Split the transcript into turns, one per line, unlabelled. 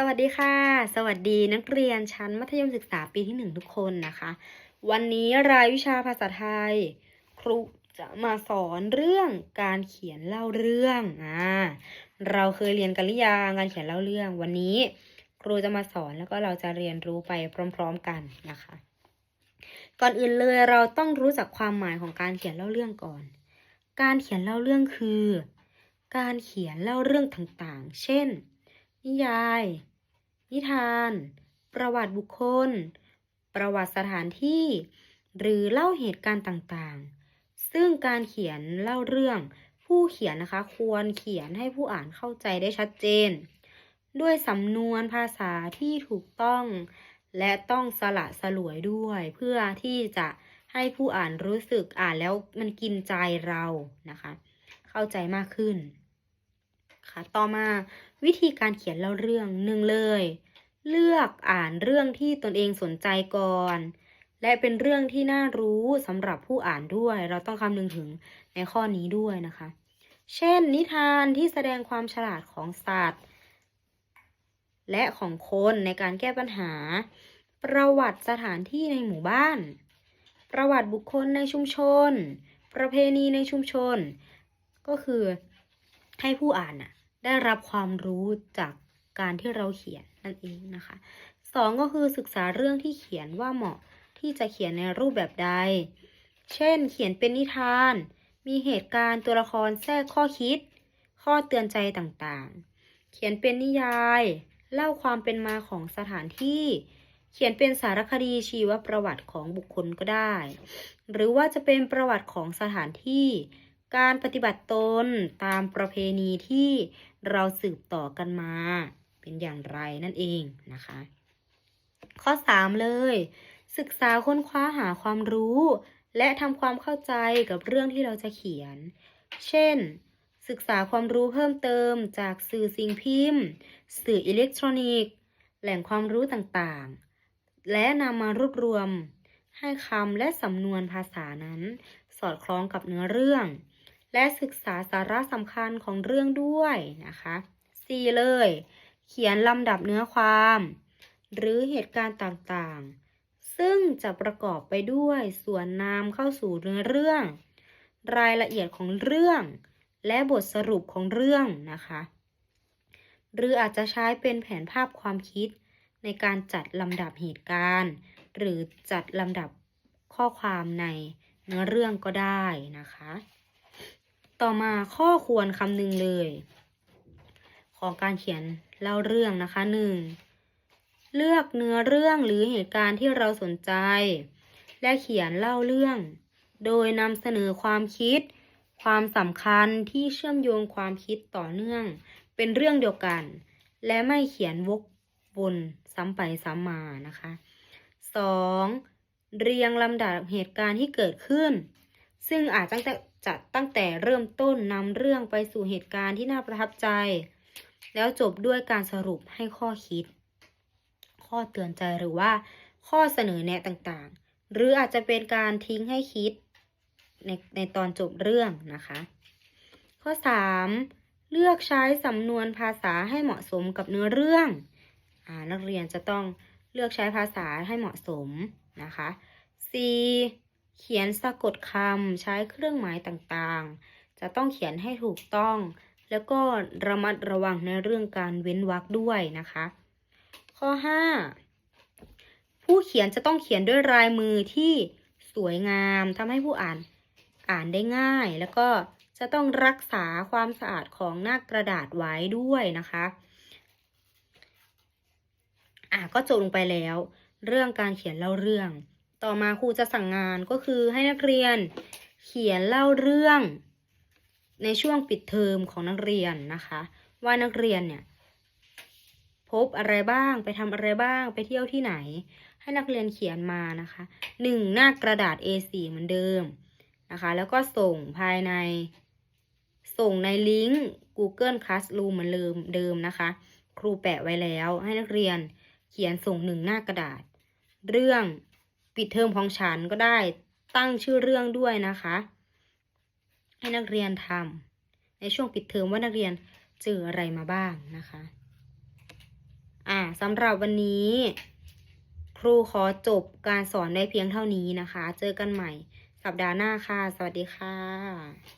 สวัสดีค่ะ สวัสดีนักเรียนชั้นมัธยมศึกษาปีที่หนึ่งทุกคนนะคะ วันนี้รายวิชาภาษาไทย ครูจะมาสอนเรื่องการเขียนเล่าเรื่องอ่าเราเคยเรียนกันหรือยังการเขียนเล่าเรื่อง วันนี้ครูจะมาสอนแล้วก็เราจะเรียนรู้ไปพร้อม ๆกันนะคะ ก่อนอื่นเลยเราต้องรู้จักความหมายของการเขียนเล่าเรื่องก่อน การเขียนเล่าเรื่องคือ การเขียนเล่าเรื่องต่างๆ เช่น นิยาย นิทาน ประวัติบุคคล ประวัติสถานที่ หรือเล่าเหตุการณ์ต่างๆ ซึ่งการเขียนเล่าเรื่องผู้เขียนนะคะ ควรเขียนให้ผู้อ่านเข้าใจได้ชัดเจน ด้วยสำนวนภาษาที่ถูกต้อง และต้องสละสลวยด้วย เพื่อที่จะให้ผู้อ่านรู้สึกอ่านแล้วมันกินใจเรานะคะ เข้าใจมากขึ้น ต่อมาวิธีการเขียนเล่าเรื่องหนึ่งเลย เลือกอ่านเรื่องที่ตนเองสนใจก่อน และเป็นเรื่องที่น่ารู้สำหรับผู้อ่านด้วย เราต้องคำนึงถึงในข้อนี้ด้วยนะคะ เช่น นิทานที่แสดงความฉลาดของสัตว์ และของคนในการแก้ปัญหา ประวัติสถานที่ในหมู่บ้าน ประวัติบุคคลในชุมชน ประเพณีในชุมชน ก็คือให้ผู้อ่านน่ะ ได้รับความรู้จากการที่เราเขียนนั่นเองนะคะสองก็คือศึกษาเรื่องที่เขียนว่าเหมาะที่จะเขียนในรูปแบบใด เช่น เขียนเป็นนิทาน มีเหตุการณ์ตัวละครแทรกข้อคิด ข้อเตือนใจต่างๆ เขียนเป็นนิยาย เล่าความเป็นมาของสถานที่ เขียนเป็นสารคดีชีวประวัติของบุคคลก็ได้ หรือว่าจะเป็นประวัติของสถานที่ การปฏิบัติตนตามประเพณีที่เราสืบต่อกันมา เป็นอย่างไรนั่นเองนะคะ ข้อ 3 เลย ศึกษาค้นคว้าหาความรู้ และทำความเข้าใจกับเรื่องที่เราจะเขียน เช่น ศึกษาความรู้เพิ่มเติมจากสื่อสิ่งพิมพ์ สื่ออิเล็กทรอนิกส์ แหล่งความรู้ต่างๆ และนำมารวบรวมให้คำและสำนวนภาษานั้น สอดคล้องกับเนื้อเรื่อง และศึกษาสาระสำคัญของเรื่องด้วยนะคะ4เลย เขียนลำดับเนื้อความ หรือเหตุการณ์ต่างๆ ซึ่งจะประกอบไปด้วยส่วนนำเข้าสู่เนื้อเรื่อง รายละเอียดของเรื่อง และบทสรุปของเรื่องนะคะ หรืออาจจะใช้เป็นแผนภาพความคิด ในการจัดลำดับเหตุการณ์ หรือจัดลำดับข้อความในเนื้อเรื่องก็ได้นะคะ ต่อมาข้อควรคำหนึ่งเลย ของการเขียนเล่าเรื่องนะคะหนึ่งเลือกเนื้อเรื่องหรือเหตุการณ์ที่เราสนใจ และเขียนเล่าเรื่อง โดยนำเสนอความคิด ความสำคัญที่เชื่อมโยงความคิดต่อเนื่อง เป็นเรื่องเดียวกัน และไม่เขียนวกวนซ้ำไปซ้ำมานะคะ 2. เรียงลำดับเหตุการณ์ที่เกิดขึ้น ซึ่งอาจตั้งแต่จะตั้งแต่เริ่มต้นนำเรื่องไปสู่เหตุการณ์ที่น่าประทับใจ แล้วจบด้วยการสรุปให้ข้อคิด ข้อเตือนใจหรือว่า ข้อเสนอแนะต่างๆ หรืออาจจะเป็นการทิ้งให้คิดในในตอนจบเรื่องนะคะ ข้อ 3. เลือกใช้สำนวนภาษาให้เหมาะสมกับเนื้อเรื่องอนักเรียนจะต้องเลือกใช้ภาษาให้เหมาะสมนะคะ 4. เขียนสะกดคำใช้เครื่องหมายต่างๆ จะต้องเขียนให้ถูกต้อง แล้วก็ระมัดระวังในเรื่องการเว้นวรรคด้วยนะคะ ข้อ 5. ผู้เขียนจะต้องเขียนด้วยลายมือที่สวยงามทำให้ผู้อ่านอ่านได้ง่าย แล้วก็จะต้องรักษาความสะอาดของหน้ากระดาษไว้ด้วยนะคะอะก็จบลงไปแล้ว เรื่องการเขียนเล่าเรื่อง ต่อมาครูจะสั่งงานก็คือให้นักเรียนเขียนเล่าเรื่อง ในช่วงปิดเทอมของนักเรียนนะคะ ว่านักเรียนเนี่ยพบอะไรบ้างไปทำอะไรบ้างไปเที่ยวที่ไหน ให้นักเรียนเขียนมานะคะหนึ่งหน้ากระดาษ A4 เหมือนเดิมนะคะ แล้วก็ส่งภายใน ส่งในลิงก์ Google Classroom เหมือนเดิมเดิมนะคะ ครูแปะไว้แล้วให้นักเรียนเขียนส่งหนึ่งหน้ากระดาษ เรื่อง ปิดเทอมของฉันก็ได้ตั้งชื่อเรื่องด้วยนะคะ ให้นักเรียนทำในช่วงปิดเทอมว่านักเรียนเจออะไรมาบ้างนะคะ อ่าสำหรับวันนี้ ครูขอจบการสอนได้เพียงเท่านี้นะคะ เจอกันใหม่สัปดาห์หน้าค่ะ สวัสดีค่ะ